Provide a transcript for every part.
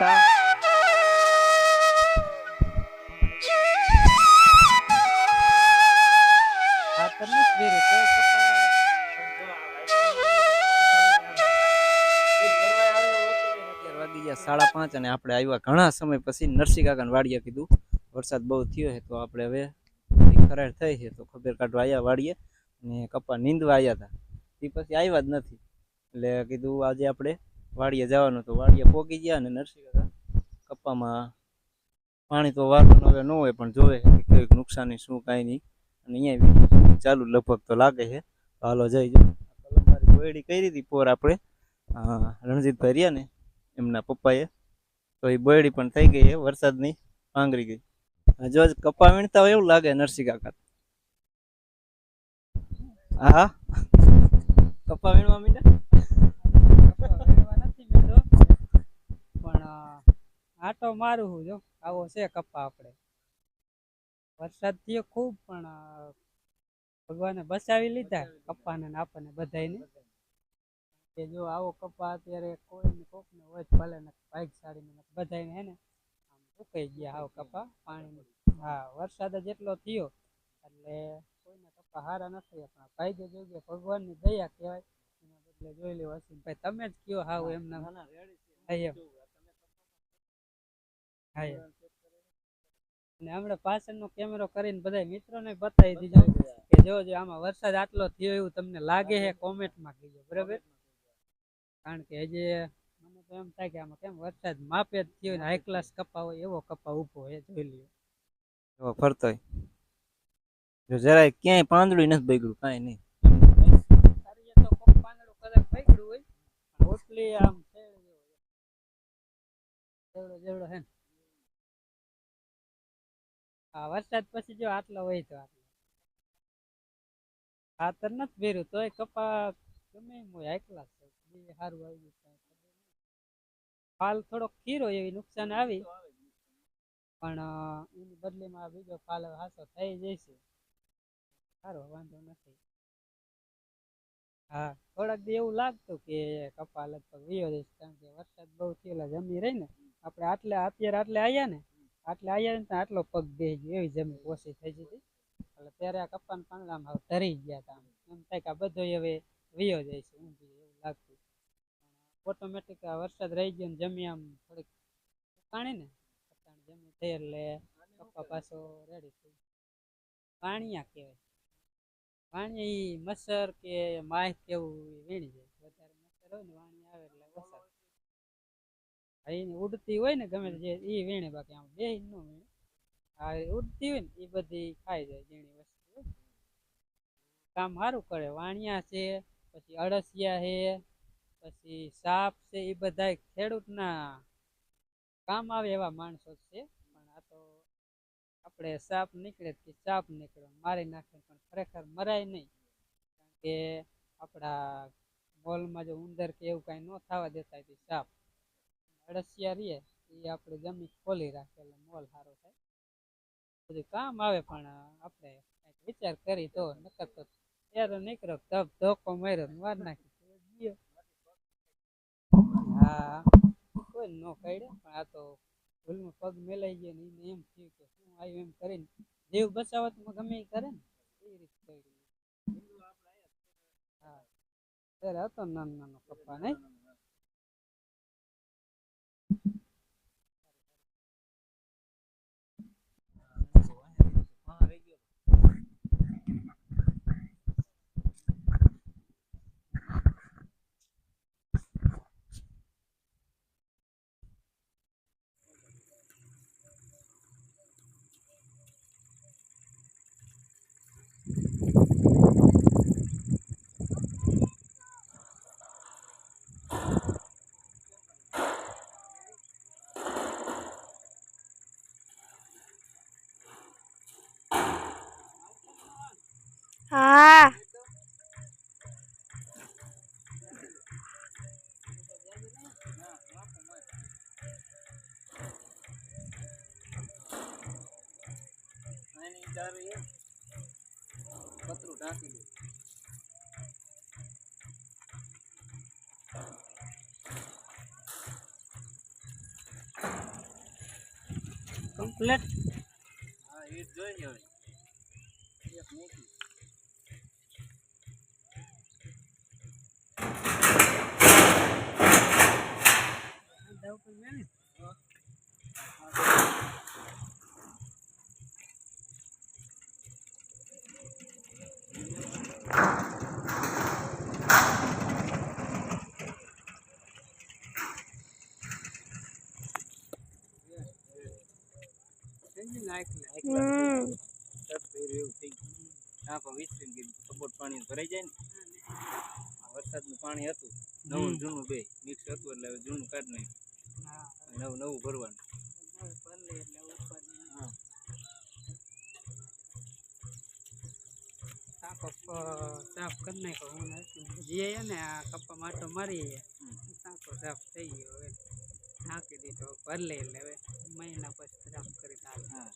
હતા સાડા પાંચ અને આપણે આવ્યા ઘણા સમય પછી નરસિંહ કાકાને વાડીએ કીધું. વરસાદ બહુ થયો છે તો આપણે હવે ખરાડ થઈ છે તો ખબર કાઢવા આવ્યા વાડીએ. અને કપા નીંદવા આવ્યા હતા. એ પછી આવ્યા જ નથી. એટલે કીધું આજે આપણે વાડીએ જવાનું તો વાડીએ પોગી ગયા અને નરસિંહ કાકા. કપામાં પાણી તો વારવાનું હવે ન હોય પણ જોવે કે કંઈક નુકસાની શું કાંઈ નહીં. અને અહીંયા ચાલુ લગભગ તો લાગે છે. હાલો જઈ જાય કલમવારી ગોયડી કરી હતી પોર આપણે. રણજીતભાઈ રહ્યા ને એમના પપ્પાએ. તો એ બોયડી પણ થઈ ગઈ છે, વરસાદની પાંગરી ગઈ. જો કપ્પા કપા વીણતા હોય એવું લાગે નરસિંહ કાકા. હા હા. કપા વીણવા મીંડા વેણવા નથી મીંડો પણ અ, આટો મારું હું જો. આવો છે કપ્પા આપણે. વરસાદ થયો ખૂબ પણ ભગવાને બચાવી લીધા કપ્પાને ને આપણને બધાને કે જો આવો કપ્પા અત્યારે કોઈને કોકને હોય ભલે ને બાઈક સાડીને ને હે ને આમ સુકાઈ ગયા આવો કપ્પા. પાણી હા વરસાદ જ એટલો થયો એટલે કોઈને કપ્પા હારા નથી પણ ભાગ્ય જોઈએ ભગવાનની દયા કહેવાય. એના બદલે જોઈ લેવું હશે ભાઈ તમે જ કયો હાવ હા એમ. હા અને હમણાં પાછળનો કેમેરો કરીને બધા મિત્રોને બતાવી દીધો કે જો જો આમાં વરસાદ આટલો થયો એવું તમને લાગે છે કોમેન્ટમાં કહેજો બરાબર? કારણ કે હજી મને તો એમ થાય કે આમાં કેમ વરસાદ માપે જ થયો ને હાઈ ક્લાસ કપા હોય એવો કપા ઊભો એ જોઈ લ્યો. એવો ફરતો જો જરાય ક્યાંય પાંદડું નથી બગડ્યું કાંઈ નહીં. તો કોક પાંદડું કદાચ પકડ્યું હોય ઓટલી આમ. જેવડો જેવડો હે ને. આ વરસાદ પછી જો આટલો હોય તો આટલો. ખાતર નથી ભેરું તોય કપા ગમે હોય, એકલા સારું આવી ગયું ફાલ થોડોક ખીરો એવી નુકસાન આવી. પણ એની બદલીમાં બીજો ફાલ હાસો થઈ જશે સારો, વાંધો નથી. હા, થોડાક દી એવું લાગતું કે કપા લગભગ વિયો જઈશ કારણ કે વરસાદ બહુ થયેલા જમી રહી ને આપણે આટલે, અત્યારે આટલે આવ્યા ને આટલે આવ્યા ને આટલો પગ બે ગયો એવી જમીન ઓછી થઈ જતી. એટલે ત્યારે આ કપ્પાના પાંદડામાં ધરી ગયા હતા એમ થાય કે આ બધો હવે વિયો જાય છે એવું લાગતું. ઓટોમેટિક આ વરસાદ રહી ગયો ને જમી આમ થોડીક ઉકાણી ને જમી થઈ એટલે કપા પાછો રેડી થઈ પાણીયા કહેવાય. વાણી મસર કે માહ કેવું વીણી જાય. વધારે મસર હોય ને વાણી આવે એટલે આ ઉડતી હોય ને ગમે જે ઈ વીણે બાકી આમ બે નો વીણે. આ ઉડતી હોય ને એ બધી ખાઈ જાય ઝીણી વસ્તુ કામ સારું કરે વાણિયા છે પછી અળસિયા છે પછી સાપ છે એ બધા ખેડૂતના કામ આવે એવા માણસો છે. પણ આ તો આપણે સાપ નીકળે કે સાપ નીકળે મારી નાખે પણ ખરેખર મરાય નહીં. કારણ કે આપણા મોલમાં જો ઉંદર કે એવું કાંઈ ન થવા દેતા સાપ અળસિયા રીએ એ આપણે જમીન ખોલી રાખે એટલે મોલ સારો થાય. બધું કામ આવે પણ આપણે વિચાર કરી તો નકર તો ત્યારે નીકળો, ધબ ધોકો માર્યો વાર નાખી હા, કોઈ ન કઈડે પણ આ તો ભૂલમાં પગ મેલાઈ ગયો ને એને એમ થયું કે શું આવ્યું એમ કરીને જીવ બચાવત ગમે એ કરે ને, એ રીતે કઈડ્યું હા, ત્યારે હતો નાનો નાનો પપ્પા નહીં હા પતરું ઢાંકી દે પ્લેટ હા એ જોઈએ હવે એક મૂકી મેલી સમજી કપોટ પાણી ભરાઈ જાય ને આ વરસાદનું પાણી હતું નવું જૂનું બે મિક્સ હતું એટલે હવે જૂનું કાઢ નહીં હા નવું નવું ભરવાનું નવ પરલે એટલે ઉપાધિ નહીં. હા સાફ અપ- સાફ કરી નાખ્યો હું જઈએ ને આ કપ્પા માટો મારી સાંકો સાફ થઈ ગયો હવે. ઢાંકી દીધો ભરલે એટલે હવે. મહિના પછી સાફ કરી ચાલે હા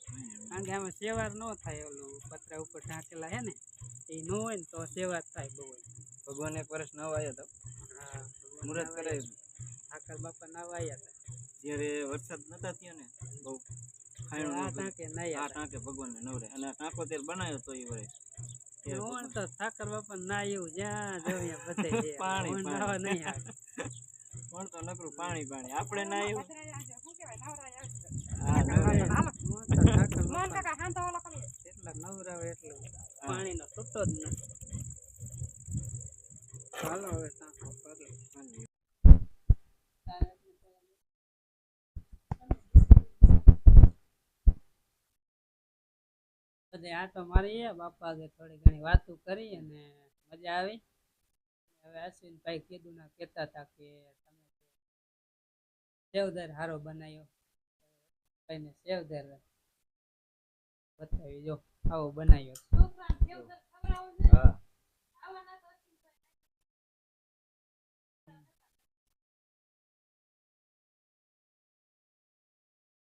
કારણ કે આમાં સેવાર ન થાય ઓલું પતરા ઉપર ઢાંકેલા હે ને એ ન હોય ને તો સેવાર થાય બહુ ભગવાન એક વર્ષ નવા આવ્યા તો. હા મુહૂર્ત કરાવ્યું ઠાકર બાપા નાવા આવ્યા હતા. જ્યારે વરસાદ નતા થયો ને બહુ આ. ટાંકે નહીં આ ટાંકે ભગવાનને નવરે અને આ ટાંકો ત્યારે બનાવ્યો તો એ વરે હું તો ઠાકર બાપા ના એવું જ્યાં જવું ત્યાં બધે પાણી, નાવા નહીં આવે. પણ તો નકરું પાણી પાણી. આપણે ના એવું જેટલા નવરાવે એટલું પાણીનો તૂટો જ નથી. ચાલો હવે કરી બધે આ તો મારી બાપા આગળ થોડી ઘણી વાતો કરી અને મજા આવી. હવે અશ્વિનભાઈ કીધું ના કહેતા હતા કે તમે સેવદર હારો બનાવ્યો ભાઈને સેવદર બતાવી જો, આવો બનાવ્યો હા.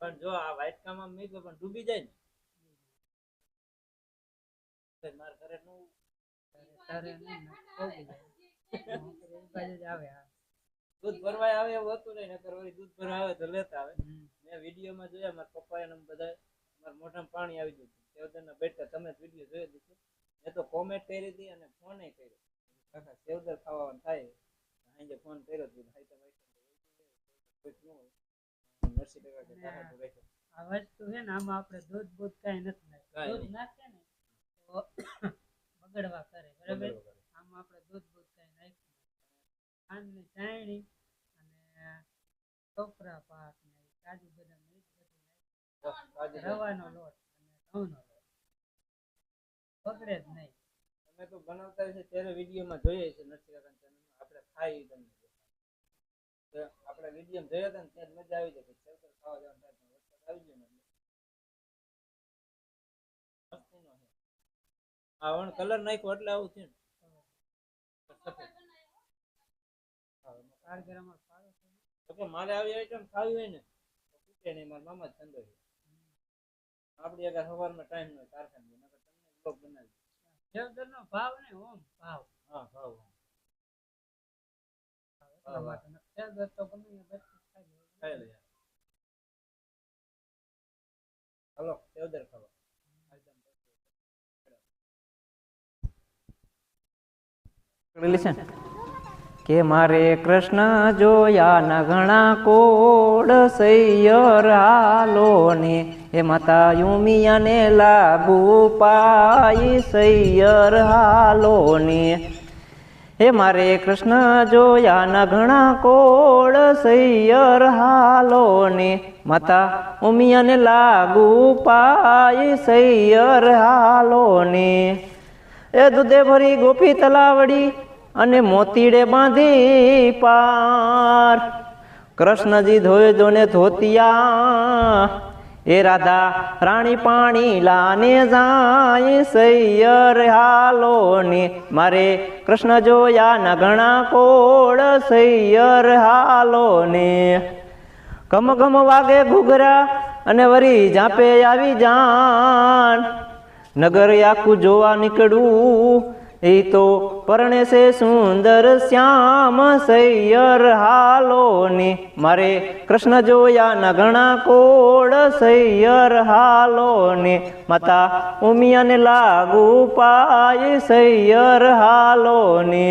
પણ જો આ વાટકામાં મૂક્યો પણ ડૂબી જાય ને. માર ઘરે નું તારે નહીં ને પોગી જાય નોકરી એ બાજુ જ આવે આ. દૂધ ભરવા આવે એવું હતું નહીં નકર વળી દૂધ ભરવા આવે તો લેતા આવે. મેં વિડીયોમાં જોયા મારા પપ્પા એને બધા મારા મોઢામાં પાણી આવી ગયું સેવદરના બેઠા તમે જ વીડિયો જોયો દીધો મેં તો કોમેન્ટ કરી હતી અને ફોને કર્યો. કાકા સેવદર ખાવાનું થાય સાંજે ફોન કર્યો ભાઈ તમે નરસિંહ કાકા. આ વસ્તુ છે ને આમાં આપણે દૂધ બૂધ કાંઈ નથી નાખતા. દૂધ નહીં. ને તો બગડવા કરે બરાબર? આમ આપણે દૂધ બૂધ કઈ નાખી. ખાંડની ચાયણી અને ટોપરા પાક ને કાજુ બદામ એ બધું રવાનો લોટ અને ઘઉંનો લોટ. બગડે જ નહીં. તમે તો બનાવતા છે ત્યારે વિડીયોમાં જોઈએ છે નરસિંહ કાકાના ચેનલમાં આપણે ખાઈ તમને આપણે વીડિયો જોયા હતા ને ત્યારે મજા આવી જાય. કે ખાવા જવાનું વરસાદ આવી ગયો ને એટલે મસ્તીનો છે. આ વણ કલર નાખ્યો એટલે આવું થયું ને. ને. મારે આવી આઈટમ ખાવી હોય ને તો પૂછે નહીં મારા મામા જ ધંધો છે. આપણી આગળ સવારમાં ટાઈમ નો કારખાને નકર તમને બ્લોગ બનાવી સેવદરનો ભાવ ને ઓમ ભાવ. હા ભાવ. ન- સેવદર તો બચકું ખાઈ લે યાર હાલો સેવદર ખાવા કે મારે કૃષ્ણ જોયા ના ઘણા કોડ સૈયર હાલો ને હે માતા યુમિયાને લાગુ પાઈ સૈયર હાલો ને હે મારે કૃષ્ણ જોયા ના ઘણા કોડ સૈયર હાલો ને માતા ઉમિયાને લાગુ પાઈ સૈયર હાલો ને એ દૂધે ભરી ગોપી તલાવડી અને મોતીડે બાંધી પાર. કૃષ્ણજી ધોય જોને ધોતિયા. એ રાધા, રાણી પાણી લાને જાય સૈયર હાલો ને મારે કૃષ્ણ જોયા ના ઘણા કોળ સૈયર હાલો ને ઘમ ઘમ વાગે ઘૂઘરા અને વરી જાપે આવી જાન. નગર આખું જોવા નીકળું. એ તો પરણે સુંદર શ્યામ સૈયર હાલો ને મારે કૃષ્ણ જોયા ઘણા કોડ સૈયર હાલો ને માતા ઉમિયાને લાગુ પાય સૈયર હાલો ને